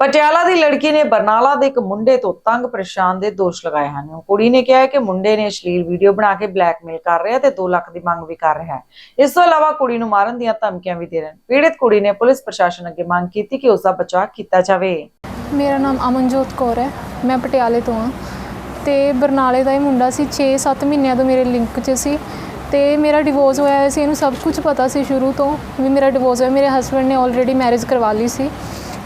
ਪਟਿਆਲਾ ਦੀ ਲੜਕੀ ਨੇ ਬਰਨਾਲਾ ਦੇ ਇੱਕ ਮੁੰਡੇ ਤੋਂ ਤੰਗ ਪਰੇਸ਼ਾਨ ਦੇ ਦੋਸ਼ ਲਗਾਏ ਹਨ। ਕੁੜੀ ਨੇ ਕਿਹਾ ਹੈ ਕਿ ਮੁੰਡੇ ਨੇ ਅਸ਼ਲੀਲ ਵੀਡੀਓ ਬਣਾ ਕੇ ਬਲੈਕਮੇਲ ਕਰ ਰਿਹਾ ਤੇ 2 ਲੱਖ ਦੀ ਮੰਗ ਵੀ ਕਰ ਰਿਹਾ ਹੈ। ਇਸ ਤੋਂ ਇਲਾਵਾ ਕੁੜੀ ਨੂੰ ਮਾਰਨ ਦੀਆਂ ਧਮਕੀਆਂ ਵੀ ਦੇ ਰਿਹਾ ਹੈ ਪੀੜਤ ਕੁੜੀ ਨੇ ਪੁਲਿਸ ਪ੍ਰਸ਼ਾਸਨ ਅੱਗੇ ਮੰਗ ਕੀਤੀ ਕਿ ਉਸ ਦਾ ਬਚਾਅ ਕੀਤਾ ਜਾਵੇ। ਮੇਰਾ ਨਾਮ ਅਮਨਜੋਤ ਕੌਰ ਹੈ। ਮੈਂ ਪਟਿਆਲੇ ਤੋਂ ਹਾਂ। ਤੇ ਬਰਨਾਲੇ ਦਾ ਇਹ ਮੁੰਡਾ ਸੀ 6-7 ਮਹੀਨਿਆਂ ਤੋਂ ਮੇਰੇ ਲਿੰਕ 'ਚ ਸੀ ਤੇ ਮੇਰਾ ਡਿਵੋਰਸ ਹੋਇਆ ਸੀ। ਇਹਨੂੰ ਸਭ ਕੁਝ ਪਤਾ ਸੀ ਸ਼ੁਰੂ ਤੋਂ ਵੀ ਮੇਰਾ ਡਿਵੋਰਸ ਹੋਇਆ। ਮੇਰੇ ਹਸਬੰਡ ਨੇ ਆਲਰੇਡੀ ਮੈਰਿਜ ਕਰਵਾ ਲਈ ਸੀ।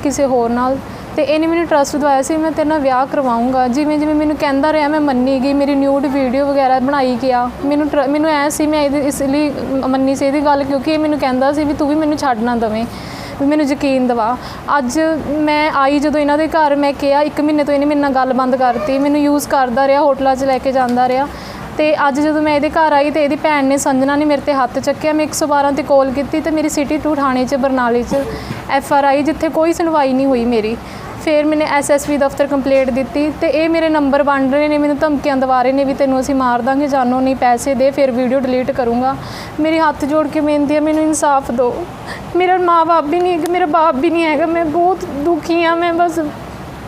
ਕਿਸੇ ਹੋਰ ਨਾਲ। ਤੇ ਇਹਨੇ ਮੈਨੂੰ ਟਰਸਟ ਦਵਾਇਆ ਸੀ, ਮੈਂ ਤੇਰੇ ਨਾਲ ਵਿਆਹ ਕਰਵਾਉਂਗਾ। ਜਿਵੇਂ ਜਿਵੇਂ ਮੈਨੂੰ ਕਹਿੰਦਾ ਰਿਹਾ, ਮੈਂ ਮੰਨੀ ਗਈ, ਮੇਰੀ ਨਿਊਡ ਵੀਡੀਓ ਵਗੈਰਾ ਬਣਾਈ ਗਿਆ। ਮੈਨੂੰ ਟਰ- ਮੈਨੂੰ ਐ ਸੀ, ਮੈਂ ਇਹਦੇ, ਇਸ ਲਈ ਮੰਨੀ ਸੀ ਇਹਦੀ ਗੱਲ, ਕਿਉਂਕਿ ਇਹ ਮੈਨੂੰ ਕਹਿੰਦਾ ਸੀ ਵੀ ਤੂੰ ਵੀ ਮੈਨੂੰ ਛੱਡ ਨਾ ਦਵੇਂ, ਵੀ ਮੈਨੂੰ ਯਕੀਨ ਦਿਵਾ। ਅੱਜ ਮੈਂ ਆਈ ਜਦੋਂ ਇਹਨਾਂ ਦੇ ਘਰ, ਮੈਂ ਕਿਹਾ ਇੱਕ ਮਹੀਨੇ ਤੋਂ ਇਹਨੇ ਮੇਰੇ ਨਾਲ ਗੱਲ ਬੰਦ ਕਰਤੀ। ਮੈਨੂੰ ਯੂਜ਼ ਕਰਦਾ ਰਿਹਾ, ਹੋਟਲਾਂ 'ਚ ਲੈ ਕੇ ਜਾਂਦਾ ਰਿਹਾ। ਤੇ ਅੱਜ ਜਦੋਂ ਮੈਂ ਇਹਦੇ ਘਰ ਆਈ ਤੇ ਇਹਦੀ ਭੈਣ ਨੇ ਸੰਜਨਾ ਨੇ ਮੇਰੇ ਤੇ ਹੱਥ ਚੱਕਿਆ, ਮੈਂ 112 ਤੇ ਕਾਲ ਕੀਤੀ ਤੇ ਮੇਰੀ ਸਿਟੀ 2 ਥਾਣੇ 'ਚ ਬਰਨਾਲੇ 'ਚ ਐਫ ਆਰ ਆਈ ਜਿੱਥੇ ਕੋਈ ਸੁਣਵਾਈ ਨਹੀਂ ਹੋਈ ਮੇਰੀ। ਫਿਰ ਮੈंने ਐਸਐਸਪੀ ਦਫ਼ਤਰ ਕੰਪਲੇਂਟ ਦਿੱਤੀ ਤੇ ਇਹ ਮੇਰੇ ਨੰਬਰ ਵੰਡ ਰਹੇ ਨੇ, ਮੈਨੂੰ ਧਮਕੀਆਂ ਦਵਾ ਰਹੇ ਨੇ ਵੀ ਤੈਨੂੰ ਅਸੀਂ ਮਾਰ ਦਾਂਗੇ, ਜਾਨੋਂ ਨਹੀਂ ਪੈਸੇ ਦੇ, ਫਿਰ ਵੀਡੀਓ ਡਿਲੀਟ ਕਰੂੰਗਾ। ਮੇਰੇ ਹੱਥ ਜੋੜ ਕੇ ਬੇਨਤੀ ਹੈ, ਮੈਨੂੰ ਇਨਸਾਫ ਦਿਓ। ਮੇਰਾ ਮਾਂ-ਬਾਪ ਵੀ ਨਹੀਂ ਹੈਗਾ, ਮੇਰਾ ਬਾਪ ਵੀ ਨਹੀਂ ਹੈਗਾ, ਮੈਂ ਬਹੁਤ ਦੁਖੀ ਹਾਂ, ਮੈਂ ਬਸ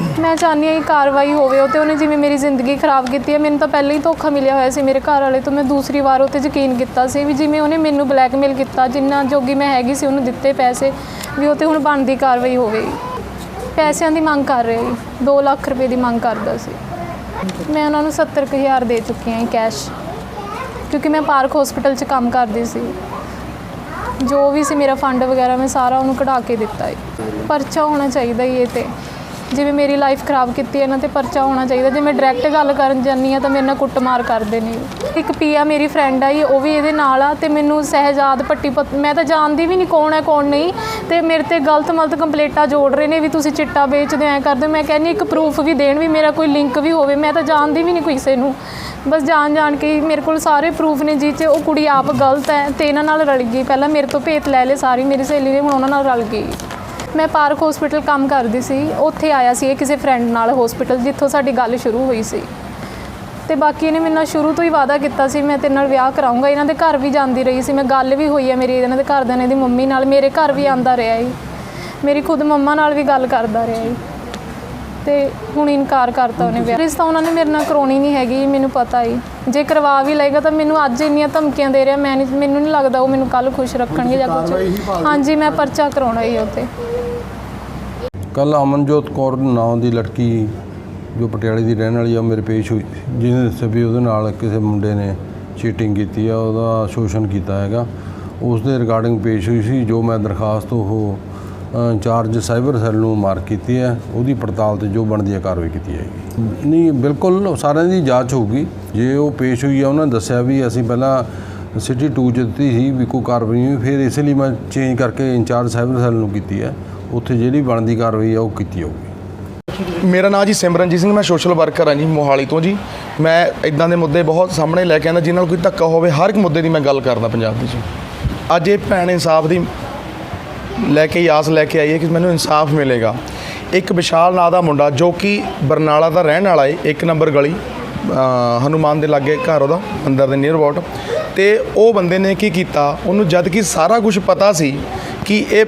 ਮੈਂ ਚਾਹੁੰਦੀ ਹਾਂ ਕਿ ਕਾਰਵਾਈ ਹੋਵੇ, ਉਹ ਤੇ ਉਹਨੇ ਜਿਵੇਂ ਮੇਰੀ ਜ਼ਿੰਦਗੀ ਖਰਾਬ ਕੀਤੀ ਹੈ, ਮੈਨੂੰ ਤਾਂ ਪਹਿਲਾਂ ਹੀ ਧੋਖਾ ਮਿਲਿਆ ਹੋਇਆ ਸੀ ਮੇਰੇ ਘਰ ਵਾਲੇ ਤੋਂ, ਮੈਂ ਦੂਸਰੀ ਵਾਰ ਉਹ 'ਤੇ ਯਕੀਨ ਕੀਤਾ ਸੀ ਵੀ ਜਿਵੇਂ ਉਹਨੇ ਮੈਨੂੰ ਬਲੈਕਮੇਲ ਕੀਤਾ, ਜਿੰਨਾ ਜੋਗੀ ਮੈਂ ਹੈਗੀ ਸੀ ਉਹਨੂੰ ਦਿੱਤੇ ਪੈਸੇ, ਵੀ ਉਹ ਤੇ ਹੁਣ ਬਣਦੀ ਕਾਰਵਾਈ ਹੋਵੇ। ਪੈਸਿਆਂ ਦੀ ਮੰਗ ਕਰ ਰਹੇ ਜੀ 2 ਲੱਖ ਰੁਪਏ ਦੀ ਮੰਗ ਕਰਦਾ ਸੀ। ਮੈਂ ਉਹਨਾਂ ਨੂੰ 70000 ਦੇ ਚੁੱਕੀ ਹਾਂ ਕੈਸ਼ ਕਿਉਂਕਿ ਮੈਂ ਪਾਰਕ ਹਸਪੀਟਲ 'ਚ ਕੰਮ ਕਰਦੀ ਸੀ। ਜੋ ਵੀ ਸੀ ਮੇਰਾ ਫੰਡ ਵਗੈਰਾ, ਮੈਂ ਸਾਰਾ ਉਹਨੂੰ ਕਢਾ ਕੇ ਦਿੱਤਾ ਹੈ ਪਰਚਾ ਹੋਣਾ ਚਾਹੀਦਾ ਹੀ ਇਹ ਤੇ। ਜਿਵੇਂ ਮੇਰੀ ਲਾਈਫ ਖਰਾਬ ਕੀਤੀ ਹੈ, ਇਹਨਾਂ ਤੇ ਪਰਚਾ ਹੋਣਾ ਚਾਹੀਦਾ। ਜੇ ਮੈਂ ਡਾਇਰੈਕਟ ਗੱਲ ਕਰਨ ਜਾਂਦੀ ਆ ਤਾਂ ਮੇਰੇ ਨਾਲ ਕੁੱਟਮਾਰ ਕਰਦੇ ਨੇ। ਇੱਕ ਪੀਆ ਮੇਰੀ ਫਰੈਂਡ ਆਈ ਉਹ ਵੀ ਇਹਦੇ ਨਾਲ ਆ, ਤੇ ਮੈਨੂੰ ਸਹਿਜਾਦ ਪੱਟੀ ਪਤ- ਮੈਂ ਤਾਂ ਜਾਣਦੀ ਵੀ ਨਹੀਂ ਕੌਣ ਹੈ, ਕੌਣ ਨਹੀਂ। ਤੇ ਮੇਰੇ ਤੇ ਗਲਤ ਮਲਤ ਕੰਪਲੇਂਟਾਂ ਜੋੜ ਰਹੇ ਨੇ ਵੀ ਤੁਸੀਂ ਚਿੱਟਾ ਵੇਚਦੇ ਐ ਕਰਦੇ ਹੋ। ਮੈਂ ਕਹਿੰਦੀ ਇੱਕ ਪ੍ਰੂਫ ਵੀ ਦੇਣ ਵੀ ਮੇਰਾ ਕੋਈ ਲਿੰਕ ਵੀ ਹੋਵੇ। ਮੈਂ ਤਾਂ ਜਾਣਦੀ ਵੀ ਨਹੀਂ ਕਿਸੇ ਨੂੰ। ਬਸ ਜਾਣ ਜਾਣ ਕੇ ਮੇਰੇ ਕੋਲ ਸਾਰੇ ਪ੍ਰੂਫ ਨੇ ਜਿਹ 'ਚ ਉਹ ਕੁੜੀ ਆਪ ਗਲਤ ਹੈ, ਤੇ ਇਹਨਾਂ ਨਾਲ ਰਲ ਗਈ। ਪਹਿਲਾਂ ਮੇਰੇ ਤੋਂ ਭੇਤ ਲੈ ਲਏ ਸਾਰੀ, ਮੇਰੀ ਸਹੇਲੀ ਨੇ, ਹੁਣ ਉਹਨਾਂ ਨਾਲ ਰਲ ਗਈ। ਮੈਂ ਪਾਰਕ ਹਸਪੀਟਲ ਕੰਮ ਕਰਦੀ ਸੀ, ਉੱਥੇ ਆਇਆ ਸੀ ਇਹ ਕਿਸੇ ਫਰੈਂਡ ਨਾਲ ਹਸਪੀਟਲ, ਜਿੱਥੋਂ ਸਾਡੀ ਗੱਲ ਸ਼ੁਰੂ ਹੋਈ ਸੀ। ਤੇ ਬਾਕੀ ਇਹਨੇ ਮੇਰੇ ਨਾਲ ਸ਼ੁਰੂ ਤੋਂ ਹੀ ਵਾਅਦਾ ਕੀਤਾ ਸੀ, ਮੈਂ ਤੇਰੇ ਨਾਲ ਵਿਆਹ ਕਰਾਉਂਗਾ ਇਹਨਾਂ ਦੇ ਘਰ ਵੀ ਜਾਂਦੀ ਰਹੀ ਸੀ, ਮੈਂ ਗੱਲ ਵੀ ਹੋਈ ਹੈ ਮੇਰੀ ਇਹਨਾਂ ਦੇ ਘਰਦਿਆਂ ਨੇ ਦੀ ਮੰਮੀ ਨਾਲ, ਮੇਰੇ ਘਰ ਵੀ ਆਂਦਾ ਰਿਹਾ ਜੀ ਮੇਰੀ ਖੁਦ ਮੰਮਾ ਨਾਲ ਵੀ ਗੱਲ ਕਰਦਾ ਰਿਹਾ ਜੀ ਤੇ ਹੁਣ ਇਨਕਾਰ ਕਰਤਾ ਉਹਨੇ ਵਿਆਹ। ਰਿਸ਼ਤਾ ਉਹਨਾਂ ਨੇ ਮੇਰੇ ਨਾਲ ਕਰਾਉਣੀ ਨਹੀਂ ਹੈਗੀ ਮੈਨੂੰ ਪਤਾ ਹੀ ਜੇ ਕਰਵਾ ਵੀ ਲਏਗਾ ਤਾਂ ਮੈਨੂੰ ਅੱਜ ਇੰਨੀਆਂ ਧਮਕੀਆਂ ਦੇ ਰਿਹਾ ਮੈਂ ਨਹੀਂ ਮੈਨੂੰ ਨਹੀਂ ਲੱਗਦਾ ਉਹ ਮੈਨੂੰ ਕੱਲ ਖੁਸ਼ ਰੱਖਣਗੇ ਜਾਂ ਕੁਝ ਹਾਂਜੀ ਮੈਂ ਪਰਚਾ ਕਰਾਉਣਾ ਹੀ ਉੱਤੇ ਕੱਲ ਅਮਨਜੋਤ ਕੌਰ ਨਾਂ ਦੀ ਲੜਕੀ ਜੋ ਪਟਿਆਲੇ ਦੀ ਰਹਿਣ ਵਾਲੀ ਆ ਮੇਰੇ ਪੇਸ਼ ਹੋਈ। ਜਿਹਨੇ ਦੱਸਿਆ ਵੀ ਉਹਦੇ ਨਾਲ ਕਿਸੇ ਮੁੰਡੇ ਨੇ ਚੀਟਿੰਗ ਕੀਤੀ ਆ ਉਹਦਾ ਸ਼ੋਸ਼ਣ ਕੀਤਾ ਹੈਗਾ। ਉਸ ਦੇ ਰਿਗਾਰਡਿੰਗ ਪੇਸ਼ ਹੋਈ ਸੀ ਜੋ ਮੈਂ ਦਰਖਾਸਤ ਉਹ ਇੰਚਾਰਜ ਸਾਈਬਰ ਸੈੱਲ ਨੂੰ ਮਾਰ ਕੀਤੀ ਹੈ। ਉਹਦੀ ਪੜਤਾਲ ਤੇ ਜੋ ਬਣਦੀ ਹੈ, ਕਾਰਵਾਈ ਕੀਤੀ ਜਾਏਗੀ। ਨਹੀਂ, ਬਿਲਕੁਲ ਸਾਰਿਆਂ ਦੀ ਜਾਂਚ ਹੋਊਗੀ। ਜੇ ਉਹ ਪੇਸ਼ ਹੋਈ ਆ ਉਹਨਾਂ ਨੇ ਦੱਸਿਆ ਵੀ ਅਸੀਂ ਪਹਿਲਾਂ ਸਿਟੀ 2 ਚ ਦਿੱਤੀ ਸੀ ਵੀ ਕੋਈ ਕਾਰਵਾਈ ਨਹੀਂ ਫਿਰ ਇਸ ਲਈ ਮੈਂ ਚੇਂਜ ਕਰਕੇ ਇੰਚਾਰਜ ਸਾਈਬਰ ਸੈੱਲ ਨੂੰ ਕੀਤੀ ਹੈ। ਉੱਥੇ ਜਿਹੜੀ ਬਣਦੀ ਕਾਰਵਾਈ ਆ ਉਹ ਕੀਤੀ ਜਾਊਗੀ। ਮੇਰਾ ਨਾਮ ਜੀ ਸਿਮਰਨਜੀਤ ਸਿੰਘ, ਮੈਂ ਸੋਸ਼ਲ ਵਰਕਰ ਹਾਂ ਜੀ, ਮੋਹਾਲੀ ਤੋਂ ਜੀ। ਮੈਂ ਇਦਾਂ ਦੇ ਮੁੱਦੇ ਬਹੁਤ ਸਾਹਮਣੇ ਲੈ ਕੇ ਆਉਂਦਾ ਜਿਨ੍ਹਾਂ ਨਾਲ ਕੋਈ ਧੱਕਾ ਹੋਵੇ, ਹਰ ਇੱਕ ਮੁੱਦੇ ਦੀ ਮੈਂ ਗੱਲ ਕਰਦਾ ਪੰਜਾਬ ਵਿੱਚ ਅੱਜ ਇਹ ਭੈਣ ਇਨਸਾਫ ਦੀ ਲੈ ਕੇ ਆਸ ਲੈ ਕੇ ਆਈ ਹੈ ਕਿ ਮੈਨੂੰ ਇਨਸਾਫ ਮਿਲੇਗਾ। ਇੱਕ ਵਿਸ਼ਾਲ ਨਾਂ ਦਾ ਮੁੰਡਾ ਜੋ ਕਿ ਬਰਨਾਲਾ ਦਾ ਰਹਿਣ ਵਾਲਾ ਹੈ ਇੱਕ ਨੰਬਰ ਗਲੀ ਅ, ਹਨੂਮਾਨ ਦੇ ਲਾਗੇ ਘਰ ਉਹਦਾ ਅੰਦਰ ਦੇ ਨੀਅਰ ਅਬਾਊਟ ਤੇ ਉਹ ਬੰਦੇ ਨੇ ਕੀ ਕੀਤਾ ਉਹਨੂੰ ਜਦ ਕਿ ਸਾਰਾ ਕੁਝ ਪਤਾ ਸੀ ਕਿ ਇਹ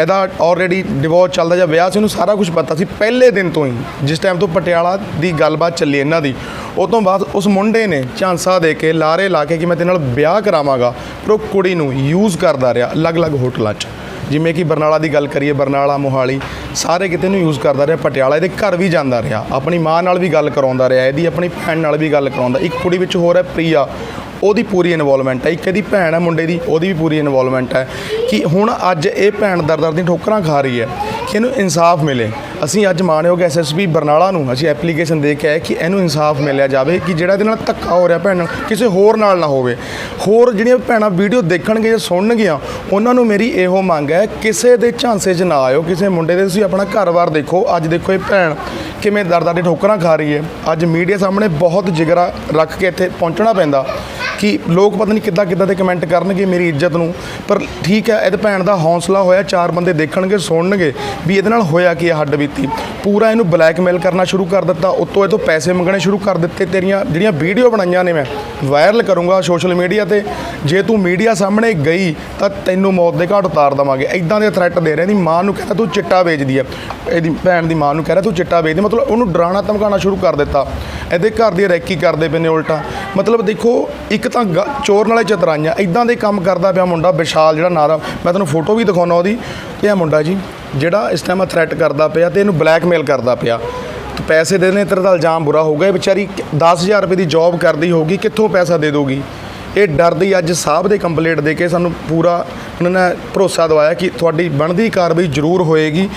ਇਹਦਾ ਆਲਰੇਡੀ ਡਿਵੋਰਸ ਚੱਲਦਾ ਜਾਂ ਵਿਆਹ ਸੀ ਉਹਨੂੰ ਸਾਰਾ ਕੁਝ ਪਤਾ ਸੀ ਪਹਿਲੇ ਦਿਨ ਤੋਂ ਹੀ ਜਿਸ ਟਾਈਮ ਤੋਂ ਪਟਿਆਲਾ ਦੀ ਗੱਲਬਾਤ ਚੱਲੀ ਇਹਨਾਂ ਦੀ। ਉਹ ਤੋਂ ਬਾਅਦ ਉਸ ਮੁੰਡੇ ਨੇ ਝਾਂਸਾ ਦੇ ਕੇ ਲਾਰੇ ਲਾ ਕੇ ਕਿ ਮੈਂ ਤੇਰੇ ਨਾਲ ਵਿਆਹ ਕਰਾਵਾਂਗਾ ਪਰ ਉਹ ਕੁੜੀ ਨੂੰ ਯੂਜ਼ ਕਰਦਾ ਰਿਹਾ ਅਲੱਗ-ਅਲੱਗ ਹੋਟਲਾਂ 'ਚ। ਜਿਵੇਂ ਕਿ ਬਰਨਾਲਾ ਦੀ ਗੱਲ ਕਰੀਏ, ਬਰਨਾਲਾ, ਮੋਹਾਲੀ, ਸਾਰੇ ਕਿਤੇ ਨੂੰ ਯੂਜ਼ ਕਰਦਾ ਰਿਹਾ, ਪਟਿਆਲਾ, ਇਹਦੇ ਘਰ ਵੀ ਜਾਂਦਾ ਰਿਹਾ। ਆਪਣੀ ਮਾਂ ਨਾਲ ਵੀ ਗੱਲ ਕਰਾਉਂਦਾ ਰਿਹਾ, ਇਹਦੀ ਆਪਣੀ ਭੈਣ ਨਾਲ ਵੀ ਗੱਲ ਕਰਾਉਂਦਾ। ਇੱਕ ਕੁੜੀ ਵਿੱਚ ਹੋਰ ਹੈ ਪ੍ਰੀਆ, ਉਹਦੀ ਪੂਰੀ ਇਨਵੋਲਵਮੈਂਟ ਹੈ। ਇੱਕ ਇਹਦੀ ਭੈਣ ਹੈ, ਮੁੰਡੇ ਦੀ, ਉਹਦੀ ਵੀ ਪੂਰੀ ਇਨਵੋਲਵਮੈਂਟ ਹੈ। ਕਿ ਹੁਣ ਅੱਜ ਇਹ ਭੈਣ ਦਰ-ਦਰ ਦੀ ਠੋਕਰਾਂ ਖਾ ਰਹੀ ਹੈ, ਕਿ ਇਹਨੂੰ ਇਨਸਾਫ ਮਿਲੇ। ਅਸੀਂ ਅੱਜ ਮਾਣਯੋਗ ਐਸਐਸਪੀ ਬਰਨਾਲਾ ਨੂੰ ਅਸੀਂ ਐਪਲੀਕੇਸ਼ਨ ਦੇ ਕੇ ਆਏ ਕਿ ਇਹਨੂੰ ਇਨਸਾਫ ਮਿਲਿਆ ਜਾਵੇ, ਕਿ ਜਿਹੜਾ ਇਹਦੇ ਨਾਲ ਧੱਕਾ ਹੋ ਰਿਹਾ ਭੈਣ ਨਾਲ, ਕਿਸੇ ਹੋਰ ਨਾਲ ਨਾ ਹੋਵੇ। ਹੋਰ ਜਿਹੜੀਆਂ ਭੈਣਾਂ ਵੀਡੀਓ ਦੇਖਣਗੇ, ਜਾਂ ਸੁਣਨਗੀਆਂ, ਉਹਨਾਂ ਨੂੰ ਮੇਰੀ ਇਹੋ ਮੰਗ ਹੈ, ਕਿਸੇ ਦੇ ਝਾਂਸੇ 'ਚ ਨਾ ਆਇਓ, ਕਿਸੇ ਮੁੰਡੇ ਦੇ, ਤੁਸੀਂ ਆਪਣਾ ਘਰ-ਬਾਰ ਦੇਖੋ। ਅੱਜ ਦੇਖੋ ਇਹ ਭੈਣ ਕਿਵੇਂ ਦਰਦਾਂ ਦੀ ਠੋਕਰਾਂ ਖਾ ਰਹੀ ਹੈ। ਅੱਜ ਮੀਡੀਆ ਸਾਹਮਣੇ ਬਹੁਤ ਜਿਗਰਾ ਰੱਖ ਕੇ ਇੱਥੇ ਪਹੁੰਚਣਾ ਪੈਂਦਾ। ਕਿ ਲੋਕ ਪਤਾ ਨਹੀਂ ਕਿੱਦਾਂ ਕਿੱਦਾਂ ਦੇ ਕਮੈਂਟ ਕਰਨਗੇ ਮੇਰੀ ਇੱਜ਼ਤ ਨੂੰ। ਪਰ ਠੀਕ ਹੈ, ਇਹਦੇ ਭੈਣ ਦਾ ਹੌਸਲਾ ਹੋਇਆ, ਚਾਰ ਬੰਦੇ ਦੇਖਣਗੇ, ਸੁਣਨਗੇ ਵੀ ਇਹਦੇ ਨਾਲ ਹੋਇਆ ਕੀ ਹੈ ਹੱਡ ਬੀਤੀ। ਪੂਰਾ ਇਹਨੂੰ ਬਲੈਕਮੇਲ ਕਰਨਾ ਸ਼ੁਰੂ ਕਰ ਦਿੱਤਾ, ਉੱਤੋਂ ਇਹ ਤੋਂ ਪੈਸੇ ਮੰਗਣੇ ਸ਼ੁਰੂ ਕਰ ਦਿੱਤੇ ਤੇਰੀਆਂ, ਜਿਹੜੀਆਂ ਵੀਡੀਓ ਬਣਾਈਆਂ ਨੇ ਮੈਂ ਵਾਇਰਲ ਕਰੂੰਗਾ ਸੋਸ਼ਲ ਮੀਡੀਆ ਤੇ। ਜੇ ਤੂੰ ਮੀਡੀਆ ਸਾਹਮਣੇ ਗਈ, ਤਾਂ ਤੈਨੂੰ ਮੌਤ ਦੇ ਘਾਟ ਉਤਾਰ ਦਵਾਂਗੇ। ਇਦਾਂ ਦੇ ਥ੍ਰੈਟ ਦੇ ਰਹੇ ਦੀ ਮਾਂ ਨੂੰ ਕਹਿੰਦਾ ਤੂੰ ਚਿੱਟਾ ਵੇਚਦੀ ਹੈ ਇਹਦੀ ਭੈਣ ਦੀ ਮਾਂ ਨੂੰ ਕਹਿ ਰਿਹਾ, ਤੂੰ ਚਿੱਟਾ ਵੇਚਦੀ ਮਤਲਬ ਉਹਨੂੰ ਡਰਾਉਣਾ ਧਮਕਾਉਣਾ ਸ਼ੁਰੂ ਕਰ ਦਿੱਤਾ। ਇਹਦੇ ਘਰ ਦੀ ਰੈਕੀ ਕਰਦੇ ਪਏ ਨੇ ਉਲਟਾ। ਮਤਲਬ ਦੇਖੋ, ਇੱਕ ਤਾਂ ਗ- ਚੋਰ ਨਾਲੇ ਚਤਰਾਈਆਂ ਇਦਾਂ ਦੇ ਕੰਮ ਕਰਦਾ ਪਿਆ ਮੁੰਡਾ ਵਿਸ਼ਾਲ ਜਿਹੜਾ ਨਾਰਾ। ਮੈਂ ਤੁਹਾਨੂੰ ਫੋਟੋ ਵੀ ਦਿਖਾਉਣਾ ਉਹਦੀ। ਇਹ ਮੁੰਡਾ ਜੀ, ਜਿਹੜਾ ਇਸ ਟਾਈਮ ਥ੍ਰੈਟ ਕਰਦਾ ਪਿਆ ਤੇ ਇਹਨੂੰ ਬਲੈਕਮੇਲ ਕਰਦਾ ਪਿਆ। ਤੇ ਪੈਸੇ ਦੇਣੇ, ਤੇਰੇ ਦਾ ਇਲਜ਼ਾਮ ਬੁਰਾ ਹੋਊਗਾ ਇਹ ਵਿਚਾਰੀ 10000 ਰੁਪਏ ਦੀ ਜੌਬ ਕਰਦੀ ਹੋਊਗੀ, ਕਿੱਥੋਂ ਪੈਸਾ ਦੇ ਦੋਗੀ ਇਹ ਡਰਦੀ ਅੱਜ ਸਾਹਿਬ ਦੇ ਕੰਪਲੀਟ ਦੇ ਕੇ ਸਾਨੂੰ ਪੂਰਾ ਉਹਨਾਂ ਨੇ ਭਰੋਸਾ ਦਵਾਇਆ ਕਿ ਤੁਹਾਡੀ ਬਣਦੀ ਕਾਰਵਾਈ ਜ਼ਰੂਰ ਹੋਏਗੀ।